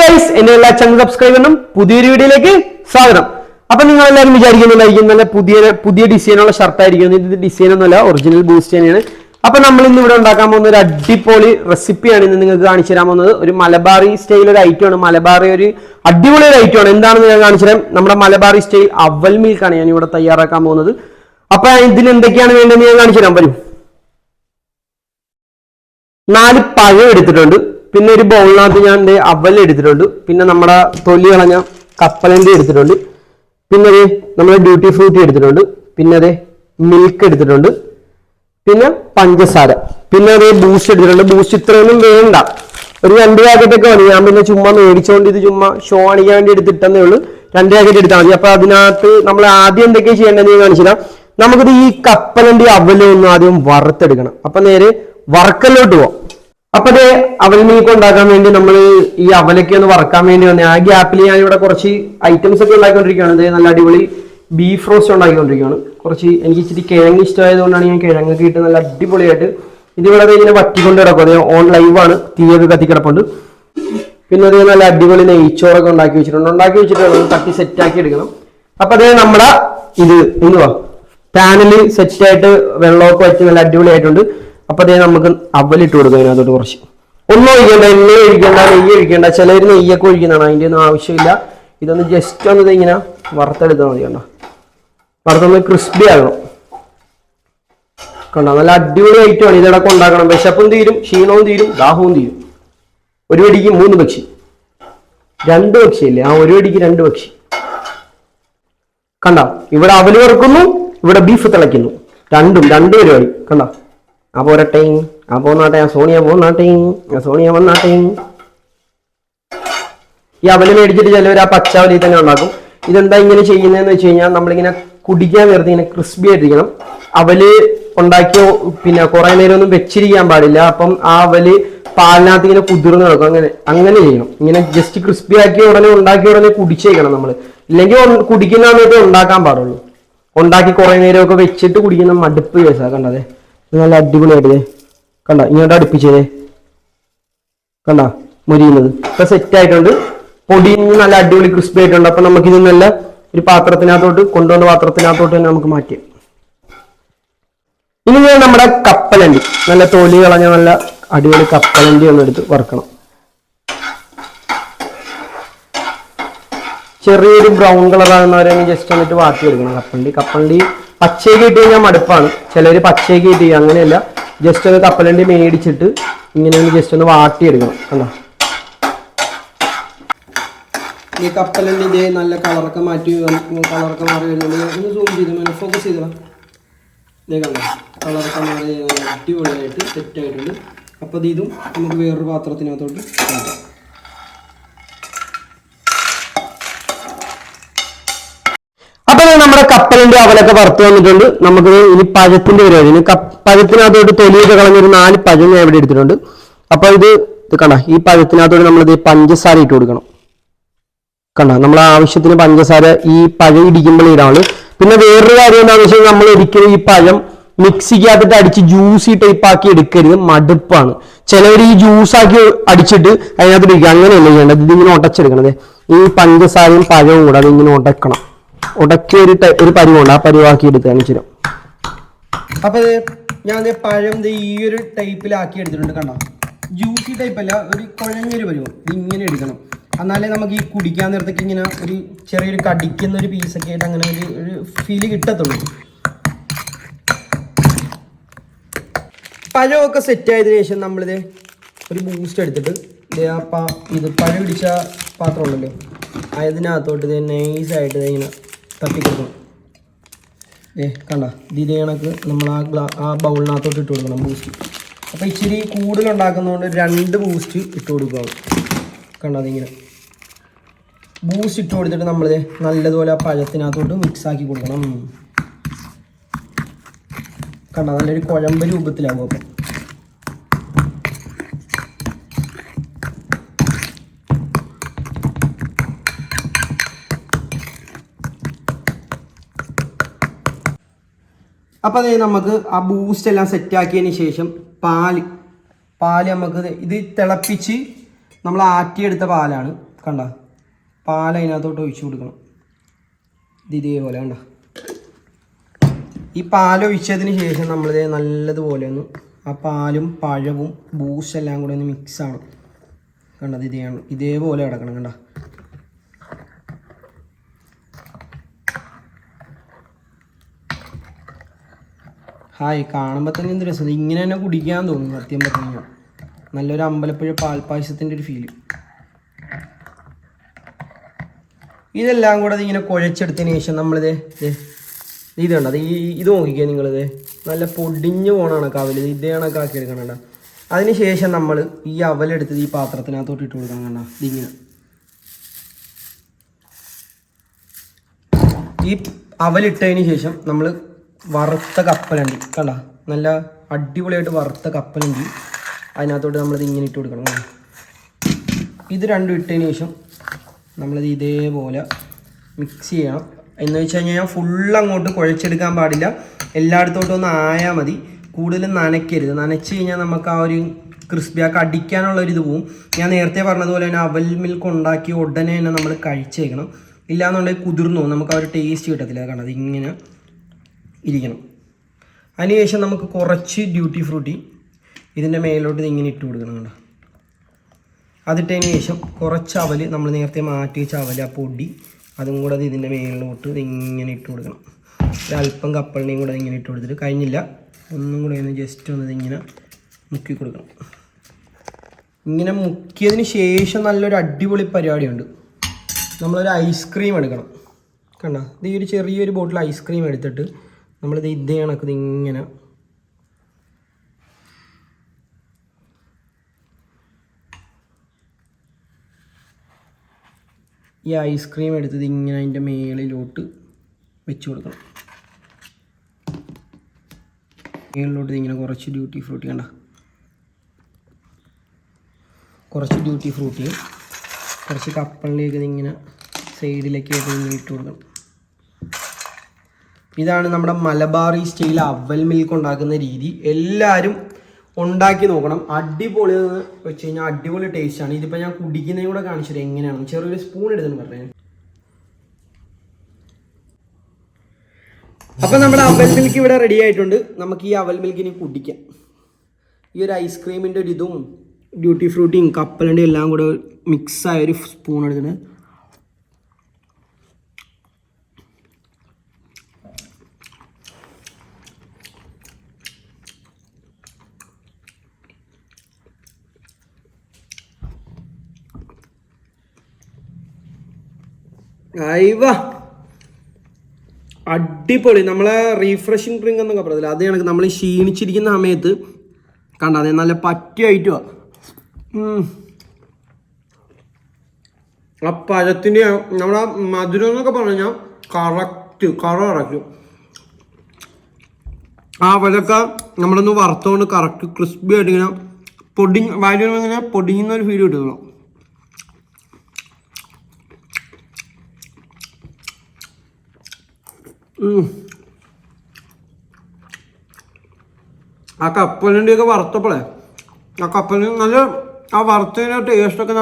Guys എന്റെ എല്ലാ channel subscribe ചെയ്യണം പുതിയൊരു വീഡിയോയിലേക്ക് സ്വാഗതം. അപ്പൊ നിങ്ങൾ എല്ലാവരും വിചാരിക്കുന്നുണ്ടായിരിക്കും നല്ല പുതിയ പുതിയ ഡിസൈനുള്ള ഷർട്ട് ആയിരിക്കും. ഇത് ഡിസൈൻ ഒന്നുമല്ല ഒറിജിനൽ ബൂസ്റ്റ് തന്നെയാണ്. അപ്പൊ നമ്മൾ ഇന്ന് ഇവിടെ ഉണ്ടാക്കാൻ പോകുന്ന ഒരു അടിപൊളി റെസിപ്പിയാണ് ഇന്ന് നിങ്ങൾക്ക് കാണിച്ചു തരാൻ പോകുന്നത്. ഒരു മലബാറി സ്റ്റൈൽ ഒരു ഐറ്റം ആണ്. മലബാറി ഒരു അടിപൊളി ഒരു ഐറ്റം ആണ്. എന്താണെന്ന് ഞാൻ കാണിച്ചു തരാം. നമ്മുടെ മലബാറി സ്റ്റൈൽ അവൽ മിൽക്കാണ് ഞാൻ ഇവിടെ തയ്യാറാക്കാൻ പോകുന്നത്. അപ്പൊ ഇതിൽ എന്തൊക്കെയാണ് വേണ്ടതെന്ന് ഞാൻ കാണിച്ചു തരാൻ വരും. നാല് പഴം എടുത്തിട്ടുണ്ട്. പിന്നെ ഒരു ബൗളിനകത്ത് ഞാൻ എന്റെ അവൽ എടുത്തിട്ടുണ്ട്. പിന്നെ നമ്മുടെ തൊലി കളഞ്ഞ കപ്പലണ്ടി എടുത്തിട്ടുണ്ട്. പിന്നെ അതെ നമ്മുടെ ഡ്യൂട്ടി ഫ്രൂട്ടി എടുത്തിട്ടുണ്ട്. പിന്നെ അതെ മിൽക്ക് എടുത്തിട്ടുണ്ട്. പിന്നെ പഞ്ചസാര. പിന്നെ അതേ ബൂസ്റ്റ് എടുത്തിട്ടുണ്ട്. ബൂസ്റ്റ് ഇത്രയൊന്നും വേണ്ട. ഒരു രണ്ട് പാക്കറ്റ് ഒക്കെ ഞാൻ പിന്നെ ചുമ്മാ മേടിച്ചുകൊണ്ട് ഇത് ചുമ്മാ ഷോ അണിക്കാൻ വേണ്ടി എടുത്തിട്ടെന്നേ ഉള്ളൂ. രണ്ട് പാക്കറ്റ് എടുത്താൽ മതി. അപ്പൊ അതിനകത്ത് നമ്മൾ ആദ്യം എന്തൊക്കെയാണ് ചെയ്യേണ്ടത് ഞാൻ കാണിച്ചുതരാം നമുക്കിത് ഈ കപ്പലണ്ടി അവലും ഒന്ന് ആദ്യം വറുത്തെടുക്കണം. അപ്പൊ നേരെ വറക്കലോട്ട് പോവാം. അപ്പൊ അത് അവൽ മീക്ക് ഉണ്ടാക്കാൻ വേണ്ടി നമ്മൾ ഈ അവലൊക്കെ ഒന്ന് വറക്കാൻ വേണ്ടി വന്നേ. ആ ഗ്യാപ്പിൽ ഞാൻ ഇവിടെ കുറച്ച് ഐറ്റംസ് ഒക്കെ ഉണ്ടാക്കിക്കൊണ്ടിരിക്കുകയാണ്. അതായത് നല്ല അടിപൊളി ബീഫ് റോസ്റ്റ് ഉണ്ടാക്കിക്കൊണ്ടിരിക്കുകയാണ്. കുറച്ച് എനിക്ക് ഇച്ചിരി കിഴങ്ങ് ഇഷ്ടമായതുകൊണ്ടാണ് ഞാൻ കിഴങ്ങൊക്കെ ഇട്ട് നല്ല അടിപൊളിയായിട്ട് ഇതിവിടെ ഇങ്ങനെ വറ്റിക്കൊണ്ട് കിടക്കും അത് ഓൺ ലൈവാണ് തീയൊക്കെ കത്തിക്കിടപ്പുണ്ട് പിന്നെ അത് നല്ല അടിപൊളി നെയ്ച്ചോറൊക്കെ ഉണ്ടാക്കി വെച്ചിട്ടുണ്ട്. ഉണ്ടാക്കി വെച്ചിട്ടുണ്ട്. തട്ടി സെറ്റ് ആക്കി എടുക്കണം. അപ്പൊ അതേ നമ്മുടെ ഇത് എന്തുവാ പാനൽ സെറ്റ് ആയിട്ട് വെള്ളമൊക്കെ വെച്ച് നല്ല അടിപൊളിയായിട്ടുണ്ട്. അപ്പൊ അതേ നമുക്ക് അവലിട്ട് കൊടുക്കുക അതിനകത്തോട്ട് കുറച്ച്. ഒന്നും ഒഴിക്കണ്ട എണ്ണ ഒഴിക്കണ്ട നെയ്യ് ഒഴിക്കണ്ട. ചിലർ നെയ്യൊക്കെ ഒഴിക്കുന്നതാണ് അതിന്റെ ഒന്നും ആവശ്യമില്ല. ഇതൊന്ന് ജസ്റ്റ് ഒന്ന് ഇങ്ങനെ വറുത്തെടുത്താൽ മതി കണ്ടോ? വറുത്തൊന്ന് ക്രിസ്പി ആകണം കണ്ടോ? നല്ല അടിപൊളി ഐറ്റമാണ് ഇതിടക്ക് ഉണ്ടാക്കണം വിശപ്പും തീരും ക്ഷീണവും തീരും ദാഹവും തീരും. ഒരു വെടിക്ക് മൂന്ന് പക്ഷി. രണ്ട് പക്ഷിയല്ലേ? ആ ഒരു വെടിക്ക് രണ്ട് പക്ഷി. കണ്ട? ഇവിടെ അവൽ വറുക്കുന്നു ഇവിടെ ബീഫ് തിളയ്ക്കുന്നു. രണ്ടും രണ്ട് പരിപാടി. കണ്ട? ആ പോരട്ടെ ആ പോന്നാട്ടെ ആ സോണിയ പോന്നാട്ടെ ആ സോണിയ വന്നാട്ടെ ഈ അവൽ മേടിച്ചിട്ട് ചിലവർ ആ പച്ചാവലി തന്നെ ഉണ്ടാക്കും. ഇതെന്താ ഇങ്ങനെ ചെയ്യുന്നതെന്ന് വെച്ച് കഴിഞ്ഞാൽ നമ്മളിങ്ങനെ കുടിക്കാൻ നേരത്തെ ഇങ്ങനെ ക്രിസ്പി ആയിട്ടിരിക്കണം. അവൽ ഉണ്ടാക്കിയ പിന്നെ കുറെ നേരം ഒന്നും വെച്ചിരിക്കാൻ പാടില്ല. അപ്പം ആ അവൽ പാലിനകത്ത് ഇങ്ങനെ കുതിർന്ന് കിടക്കും. അങ്ങനെ അങ്ങനെ ചെയ്യണം. ഇങ്ങനെ ജസ്റ്റ് ക്രിസ്പി ആക്കി ഉടനെ ഉണ്ടാക്കി ഉടനെ കുടിച്ചേക്കണം നമ്മൾ ഇല്ലെങ്കിൽ കുടിക്കുന്ന സമയത്ത് ഉണ്ടാക്കാൻ പാടുള്ളൂ. ഉണ്ടാക്കി കുറെ നേരമൊക്കെ വെച്ചിട്ട് കുടിക്കുന്ന മടുപ്പ് കേസാ കണ്ടതേ? ഇത് നല്ല അടിപൊളിയായിട്ട്. കണ്ട? ഇങ്ങോട്ട് അടുപ്പിച്ചത് കണ്ട? മുരിയുന്നത്. ഇപ്പൊ സെറ്റ് ആയിട്ടുണ്ട്. പൊടി നല്ല അടിപൊളി ക്രിസ്പി ആയിട്ടുണ്ട്. അപ്പൊ നമുക്ക് ഇത് നല്ല ഒരു പാത്രത്തിനകത്തോട്ട് കൊണ്ടുവന്ന പാത്രത്തിനകത്തോട്ട് തന്നെ നമുക്ക് മാറ്റി. ഇനി ഞാൻ നമ്മുടെ കപ്പലണ്ടി. നല്ല തൊലി കളഞ്ഞ നല്ല അടിപൊളി കപ്പലണ്ടി ഒന്ന് എടുത്ത് വറുക്കണം. ചെറിയൊരു ബ്രൗൺ കളർ ആകുന്നവരെ ജസ്റ്റ് വന്നിട്ട് വാട്ടി എടുക്കണം. കപ്പലണ്ടി. കപ്പലണ്ടി പച്ചയൊക്കെ ഇട്ട് കഴിഞ്ഞാൽ മടുപ്പാണ്. ചിലർ പച്ചയൊക്കെ ഇട്ട് ചെയ്യും അങ്ങനെയല്ല. ജസ്റ്റ് ഒന്ന് കപ്പലണ്ടി മേടിച്ചിട്ട് ഇങ്ങനെ ഒന്ന് ജസ്റ്റ് ഒന്ന് വാട്ടിയെടുക്കണം കണ്ടോ? ഈ കപ്പലണ്ടി ഇതേ നല്ല കളറൊക്കെ മാറ്റി കളറൊക്കെ മാറി വരുന്നുണ്ട്. ഒന്ന് സൂം ചെയ്ത് ഫോക്കസ് ചെയ്തോ? ഇതേ കണ്ടോ കളറൊക്കെ മാറി അടിപൊളിയായിട്ട് സെറ്റ് ആയിട്ടുണ്ട്. അപ്പോൾ ഇതും നമുക്ക് വേറൊരു പാത്രത്തിനകത്തോട്ട് മാറ്റാം അപ്പൊ ദേ നമ്മുടെ കപ്പലിന്റെ അവലൊക്കെ വറുത്ത് വന്നിട്ടുണ്ട്. നമുക്ക് ഇനി പഴത്തിന്റെ പരിപാടി. ഇനി പഴത്തിനകത്തോട്ട് തൊലിയൊക്കെ കളഞ്ഞൊരു നാല് പഴം ഞാൻ ഇവിടെ എടുത്തിട്ടുണ്ട്. അപ്പൊ ഇത് ഇത് കണ്ട ഈ പഴത്തിനകത്തോട്ട് നമ്മൾ ഇത് പഞ്ചസാര ഇട്ട് കൊടുക്കണം. കണ്ട നമ്മൾ ആവശ്യത്തിന് പഞ്ചസാര ഈ പഴം ഇടിക്കുമ്പോൾ ഇടാണ്. പിന്നെ വേറൊരു കാര്യം എന്താണെന്ന് വെച്ചാൽ നമ്മൾ ഒരിക്കലും ഈ പഴം മിക്സിക്കകത്തിട്ട് അടിച്ച് ജ്യൂസി ടൈപ്പ് ആക്കി എടുക്കരുത്. മടുപ്പാണ്. ചിലവർ ഈ ജ്യൂസ് ആക്കി അടിച്ചിട്ട് അതിനകത്ത് ഇടിക്കുക അങ്ങനെയല്ല ചെയ്യേണ്ടത്? ഇതിങ്ങനെ ഉടച്ചെടുക്കണത് ഈ പഞ്ചസാരയും പഴവും കൂടെ അതിങ്ങനെ ഉടക്കണം. ഉടക്കിയ ഒരു ഒരു പരിവുണ്ട് ആ പരിവാക്കി എടുത്ത് കാണിച്ചു തരാം അപ്പൊ ഞാൻ പഴം ഈ ഒരു ടൈപ്പിലാക്കി എടുത്തിട്ടുണ്ട് കണ്ടോ? ജ്യൂസി ടൈപ്പ് അല്ല ഒരു കുഴഞ്ഞൊരു പരിവ്. ഇങ്ങനെ എടുക്കണം. എന്നാലേ നമുക്ക് ഈ കുടിക്കാൻ നേരത്തേക്ക് ഇങ്ങനെ ഒരു ചെറിയൊരു കടിക്കുന്ന ഒരു പീസൊക്കെ ആയിട്ട് അങ്ങനെ ഒരു ഒരു ഫീൽ കിട്ടത്തുള്ളൂ. പഴമൊക്കെ സെറ്റ് ആയതിനു ശേഷം നമ്മളിത് ഒരു ബൂസ്റ്റ് എടുത്തിട്ട് ഇത് പഴം പിടിച്ച പാത്രമുണ്ടല്ലോ അതിനകത്തോട്ട് ഇത് നൈസായിട്ട് ഇങ്ങനെ തട്ടി കൊടുക്കണം ഏ കണ്ട ഇത് കണക്ക് നമ്മൾ ആ ഗ്ലാ ആ ബൗളിനകത്തോട്ട് ഇട്ട് കൊടുക്കണം ബൂസ്റ്റ് അപ്പോൾ ഇച്ചിരി കൂടുതലുണ്ടാക്കുന്നതുകൊണ്ട് രണ്ട് ബൂസ്റ്റ് ഇട്ട് കൊടുക്കുക കണ്ട അതിങ്ങനെ. ബൂസ്റ്റ് ഇട്ട് കൊടുത്തിട്ട് നമ്മൾ നല്ലതുപോലെ ആ പഴത്തിനകത്തോട്ട് മിക്സ് ആക്കി കൊടുക്കണം. കണ്ട നല്ലൊരു കുഴമ്പ് രൂപത്തിലാകും അപ്പം അപ്പോൾ അതേ നമുക്ക് ആ ബൂസ്റ്റ് എല്ലാം സെറ്റ് ആക്കിയതിന് ശേഷം പാൽ. പാൽ നമുക്ക് ഇത് തിളപ്പിച്ച് നമ്മൾ ആറ്റിയെടുത്ത പാലാണ്. കണ്ട? പാൽ അതിനകത്തോട്ട് ഒഴിച്ചു കൊടുക്കണം. ഇത് ഇതേപോലെ കണ്ട? ഈ പാൽ ഒഴിച്ചതിന് ശേഷം നമ്മളിത് നല്ലതുപോലെ ഒന്ന് ആ പാലും പഴവും ബൂസ്റ്റ് എല്ലാം കൂടെ ഒന്ന് മിക്സ് ആണ് കണ്ടത് ഇതേ ഇതേപോലെ കിടക്കണം. കണ്ട? ഹായ് കാണുമ്പോൾ തന്നെ എന്ത് രസം. ഇങ്ങനെ തന്നെ കുടിക്കാൻ തോന്നും സത്യം പറഞ്ഞു നല്ലൊരു അമ്പലപ്പുഴ പാൽപ്പായസത്തിന്റെ ഒരു ഫീൽ ഇതെല്ലാം കൂടെ ഇങ്ങനെ കുഴച്ചെടുത്തതിന് ശേഷം നമ്മളിത് ഇത് കണ്ട? അത് ഈ ഇത് നോക്കിക്കുക നിങ്ങളിത്. നല്ല പൊടിഞ്ഞു പോണാണ് കവൽ. ഇതേ കണക്കാക്കി എടുക്കണണ്ട അതിന് ശേഷം നമ്മൾ ഈ അവലെടുത്തത് ഈ പാത്രത്തിനകത്തോട്ട് ഇട്ട് കൊടുക്കണം കണ്ട? ഇതിങ്ങനെ. ഈ അവലിട്ടതിന് ശേഷം നമ്മൾ വറുത്ത കപ്പലുണ്ട്. കണ്ട? നല്ല അടിപൊളിയായിട്ട് വറുത്ത കപ്പലുണ്ട്. അതിനകത്തോട്ട് നമ്മളിത് ഇങ്ങനെ ഇട്ട് കൊടുക്കണം? ഇത് രണ്ടും ഇട്ടതിന് ശേഷം നമ്മളിത് ഇതേപോലെ മിക്സ് ചെയ്യണം. എന്ന് വെച്ച് കഴിഞ്ഞാൽ ഫുൾ അങ്ങോട്ട് കുഴച്ചെടുക്കാൻ പാടില്ല. എല്ലായിടത്തോട്ടും ഒന്ന് ആയാൽ മതി. കൂടുതലും നനയ്ക്കരുത്. നനച്ച് കഴിഞ്ഞാൽ നമുക്ക് ആ ഒരു ക്രിസ്പി ആക്കി അടിക്കാനുള്ള ഒരു ഇത് പോവും. ഞാൻ നേരത്തെ പറഞ്ഞതുപോലെ തന്നെ അവൽ മിൽക്ക് ഉണ്ടാക്കി ഉടനെ തന്നെ നമ്മൾ കഴിച്ചേക്കണം. ഇല്ലാന്നുണ്ടെങ്കിൽ കുതിർന്നു നമുക്ക് ആ ഒരു ടേസ്റ്റ് കിട്ടത്തില്ല. കാരണം ഇങ്ങനെ ഇരിക്കണം. അതിനുശേഷം നമുക്ക് കുറച്ച് ഡ്യൂട്ടി ഫ്രൂട്ടി ഇതിന്റെ മേലോട്ട് ഇങ്ങനെ ഇട്ട് കൊടുക്കണം കണ്ടോ? അതിട്ടതിന് ശേഷം കുറച്ച് അവൽ നമ്മൾ നേരത്തെ മാറ്റി വെച്ച അവൽ ആ പൊടി അതും കൂടെ അത് ഇതിന്റെ മേളിലോട്ട് ഇങ്ങനെ ഇട്ട് കൊടുക്കണം. ഒരല്പം കപ്പളിനെയും കൂടെ ഇങ്ങനെ ഇട്ട് കൊടുത്തിട്ട് കഴിഞ്ഞില്ല. ഒന്നും കൂടെ ഒന്ന് ജസ്റ്റ് ഒന്ന് ഇതിങ്ങനെ മുക്കി കൊടുക്കണം. ഇങ്ങനെ മുക്കിയതിന് ശേഷം നല്ലൊരു അടിപൊളി പരിപാടിയുണ്ട്. നമ്മളൊരു ഐസ്ക്രീം എടുക്കണം. കണ്ട? ഇത് ഈ ഒരു ചെറിയൊരു ബോട്ടിൽ ഐസ്ക്രീം എടുത്തിട്ട് നമ്മളിത് ഇതേ കണക്കത് ഇങ്ങനെ ഈ ഐസ്ക്രീം എടുത്തത് ഇങ്ങനെ അതിന്റെ മേളിലോട്ട് വെച്ച് കൊടുക്കണം. മേളിലോട്ട് ഇങ്ങനെ കുറച്ച് ഡ്യൂട്ടി ഫ്രൂട്ടി കണ്ട. കുറച്ച് ഡ്യൂട്ടി ഫ്രൂട്ടിയും കുറച്ച് കപ്പലിലേക്ക് ഇതിങ്ങനെ സൈഡിലേക്ക് ഇട്ട് കൊടുക്കണം. ഇതാണ് നമ്മുടെ മലബാറി സ്റ്റൈൽ അവൽ മിൽക്ക് ഉണ്ടാക്കുന്ന രീതി. എല്ലാവരും ഉണ്ടാക്കി നോക്കണം. അടിപൊളി എന്ന് വെച്ച് കഴിഞ്ഞാൽ അടിപൊളി ടേസ്റ്റാണ് ഇതിപ്പോൾ ഞാൻ കുടിക്കുന്നതും കൂടെ കാണിച്ചത് എങ്ങനെയാണ്? ചെറിയൊരു സ്പൂൺ എടുത്തെന്ന് പറഞ്ഞു. അപ്പം നമ്മുടെ അവൽ മിൽക്ക് ഇവിടെ റെഡി ആയിട്ടുണ്ട്. നമുക്ക് ഈ അവൽ മിൽക്കിന് കുടിക്കാം. ഈ ഒരു ഐസ്ക്രീമിന്റെ ഒരു ഇതും ഡ്യൂട്ടി ഫ്രൂട്ടിയും കപ്പലിന്റെ എല്ലാം കൂടെ മിക്സായ ഒരു സ്പൂൺ എടുത്തിട്ട് അയവ അടിപൊളി. നമ്മളെ റീഫ്രഷിങ് ഡ്രിങ്ക് എന്നൊക്കെ പറയത്തില്ല അത് കണക്ക് നമ്മൾ ക്ഷീണിച്ചിരിക്കുന്ന സമയത്ത് കണ്ട? അതെ നല്ല പറ്റിയായിട്ടുവാ ആ. പഴത്തിന്റെ നമ്മുടെ മധുരം എന്നൊക്കെ പറഞ്ഞാൽ കറക്റ്റ് കറ കറക്റ്റ് ആ പഴക്ക നമ്മളൊന്ന് വറുത്തോണ്ട് കറക്റ്റ് ക്രിസ്പി ആയിട്ട് ഇങ്ങനെ പൊടി വായിൽ ഇങ്ങനെ പൊടിയുന്ന ഒരു ഫീൽ കിട്ടുന്നു ആ കപ്പലിന്റെ ഒക്കെ വറുത്തപ്പോളേ ആ കപ്പലിന് നല്ല ആ വറുത്തതിന്റെ ടേസ്റ്റൊക്കെ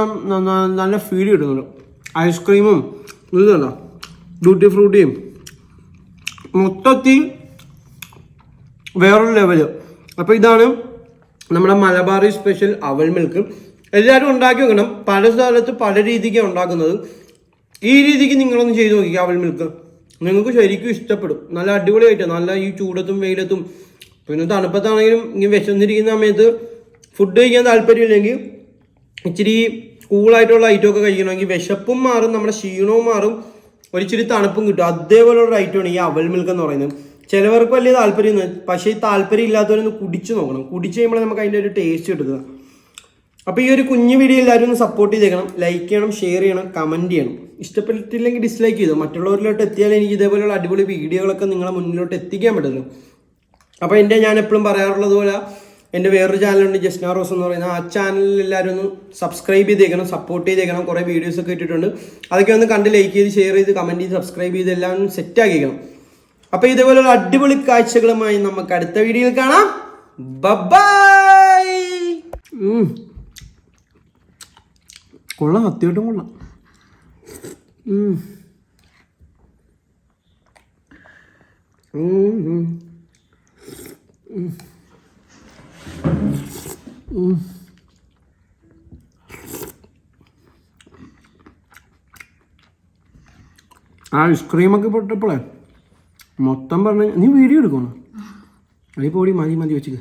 നല്ല ഫീൽ കിട്ടുന്നുണ്ട്. ഐസ്ക്രീമും ഇത് കണ്ടോ? ഡ്യൂട്ടി ഫ്രൂട്ടിയും മൊത്തത്തിൽ വേറൊരു ലെവൽ അപ്പോൾ ഇതാണ് നമ്മുടെ മലബാറി സ്പെഷ്യൽ അവൽ മിൽക്ക് എല്ലാവരും ഉണ്ടാക്കി വെക്കണം. പല സ്ഥലത്ത് പല രീതിക്കാണ് ഉണ്ടാക്കുന്നത്. ഈ രീതിക്ക് നിങ്ങളൊന്ന് ചെയ്ത് നോക്കിക്കുക അവൽ മിൽക്ക് നിങ്ങൾക്ക് ശരിക്കും ഇഷ്ടപ്പെടും. നല്ല അടിപൊളിയായിട്ട്. നല്ല ഈ ചൂടത്തും വെയിലത്തും. പിന്നെ തണുപ്പത്താണെങ്കിലും ഇങ്ങനെ വിശന്നിരിക്കുന്ന സമയത്ത് ഫുഡ് കഴിക്കാൻ താല്പര്യമില്ലെങ്കിൽ ഇച്ചിരി കൂളായിട്ടുള്ള ഐറ്റം ഒക്കെ കഴിക്കണമെങ്കിൽ വിശപ്പും മാറും നമ്മുടെ ക്ഷീണവും മാറും. ഒരിച്ചിരി തണുപ്പും കിട്ടും. അതേപോലെയുള്ള ഐറ്റമാണ് ഈ അവൽ മിൽക്ക് എന്ന് പറയുന്നത്. ചിലവർക്ക് വലിയ താല്പര്യം പക്ഷേ ഈ താല്പര്യം ഇല്ലാത്തവരൊന്ന് കുടിച്ച് നോക്കണം. കുടിച്ചു കഴിയുമ്പോൾ നമുക്ക് അതിന്റെ ഒരു ടേസ്റ്റ് കിട്ടുക. അപ്പോൾ ഈ ഒരു കുഞ്ഞു വീഡിയോ എല്ലാവരും ഒന്ന് സപ്പോർട്ട് ചെയ്തേക്കണം. ലൈക്ക് ചെയ്യണം ഷെയർ ചെയ്യണം കമന്റ് ചെയ്യണം. ഇഷ്ടപ്പെട്ടില്ലെങ്കിൽ ഡിസ്ലൈക്ക് ചെയ്തു. മറ്റുള്ളവരിലോട്ട് എത്തിയാൽ എനിക്ക് ഇതേപോലെയുള്ള അടിപൊളി വീഡിയോകളൊക്കെ നിങ്ങളെ മുന്നിലോട്ട് എത്തിക്കാൻ പറ്റുന്നു അപ്പോൾ എന്റെ ഞാൻ എപ്പോഴും പറയാറുള്ളത് പോലെ എന്റെ വേറൊരു ചാനലുണ്ട് ജസ്ന റോസ് എന്ന് പറയുന്നത് ആ ചാനലിൽ എല്ലാവരും ഒന്ന് സബ്സ്ക്രൈബ് ചെയ്തേക്കണം സപ്പോർട്ട് ചെയ്തേക്കണം. കുറേ വീഡിയോസ് ഒക്കെ ഇട്ടിട്ടുണ്ട്. അതൊക്കെ ഒന്ന് കണ്ട് ലൈക്ക് ചെയ്ത് ഷെയർ ചെയ്ത് കമന്റ് ചെയ്ത് സബ്സ്ക്രൈബ് ചെയ്ത് എല്ലാം സെറ്റ് ആക്കിക്കണം അപ്പോൾ ഇതേപോലെയുള്ള അടിപൊളി കാഴ്ചകളുമായി നമുക്ക് അടുത്ത വീഡിയോയിൽ കാണാം. ബൈ കൊള്ളാം അത്യാവശ്യം കൊള്ളാം. ആ ഐസ്ക്രീമൊക്കെ പൊട്ടപ്പോളേ. മൊത്തം പറഞ്ഞു നീ വീഡിയോ എടുക്കണോ അതിപ്പോടി പോടി മതി മതി വെച്ചിട്ട്